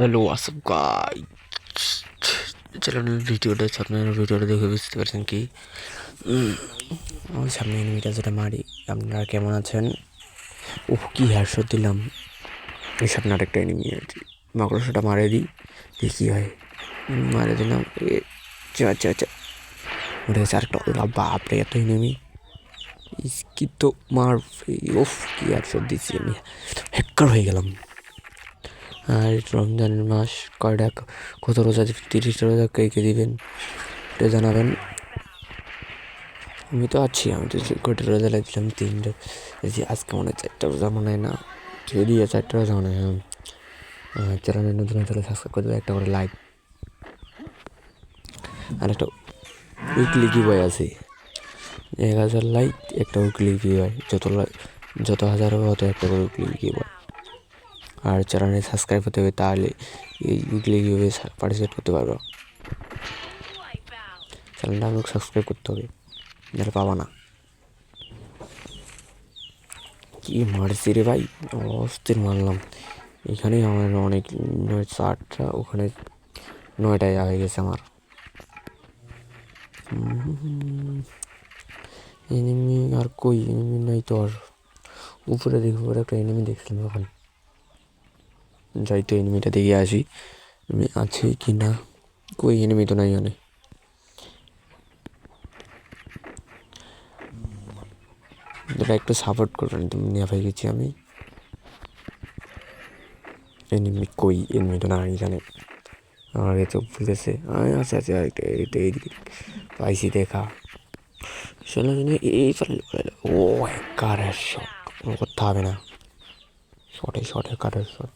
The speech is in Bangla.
The Lost guy. চ্যানেলের ভিডিওটা আপনারা ভিডিওটা দেখে বুঝতে পারছেন কি? ওই সামনে এনিমিটা যেটা মারি, আপনারা কেমন আছেন? উফ, কি হ্যারশট দিলাম। ওই সামনে আরেকটা এনিমি আছে। মাকড়সাটা মারে দিই, দেখি হয়। মারে দিলাম। এ, চা চা উঠে গেছে আরেকটা ওরা বাপরে, এত এনিমি কি তো মার উফ, কি হ্যারশট দিচ্ছি আমি। হ্যাক্কার হয়ে গেলাম। আর রমজানের মাস কয়টা? কত রোজা? তিরিশটা রোজা কে কে দিবেন? এটা জানাবেন। আমি তো আছি, আমি তো কয়টা রোজা লাগছিলাম তিনটা। আজকে মনে হয় চারটা রোজা মনে হয় না। যদি চারটা রোজা মনে হয় হ্যাঁ চ্যানেলে নতুন হলে সাবস্ক্রাইব করে দেবে, একটা করে লাইক আর একটা উইকলি বয় আছে। এক হাজার লাইক একটা উইকলি হয় যত যত হাজার হবে, তত একটা করে উইকলি বয় আর চ্যানেলে সাবস্ক্রাইব হতে হবে তাহলে উইকলি কীভাবে পার্টিসিপেট করতে পারব। চ্যানেলটা আমাকে সাবস্ক্রাইব করতে হবে, যারা পাবা না। কি মারছি রে ভাই? অস্থির মারলাম। এখানে আমার অনেক নয় চারটা, ওখানে নয়টায় হয়ে গেছে আমার। এনিমি আর কই? এনিমি নাই তো আর। উপরে দেখি উপরে একটা এনিমি দেখছিলাম ওখানে। যাই তো এনিমিটা দেখে আসি। আছি কি না? কই এনিমি তো নাই অনেক তোরা একটু সাপোর্ট করবেন তুমি নিয়ে ভাই গেছি আমি। এনিমি কই? এনিমি তো নাই এখানে। আমার কাছে বুঝেছে আমি আছে আছে এইদিকে পাইছি দেখা। শোনো, শুনে, এই পারলে ও কারের শট কোনো করতে হবে না। শটে শটে কারের শট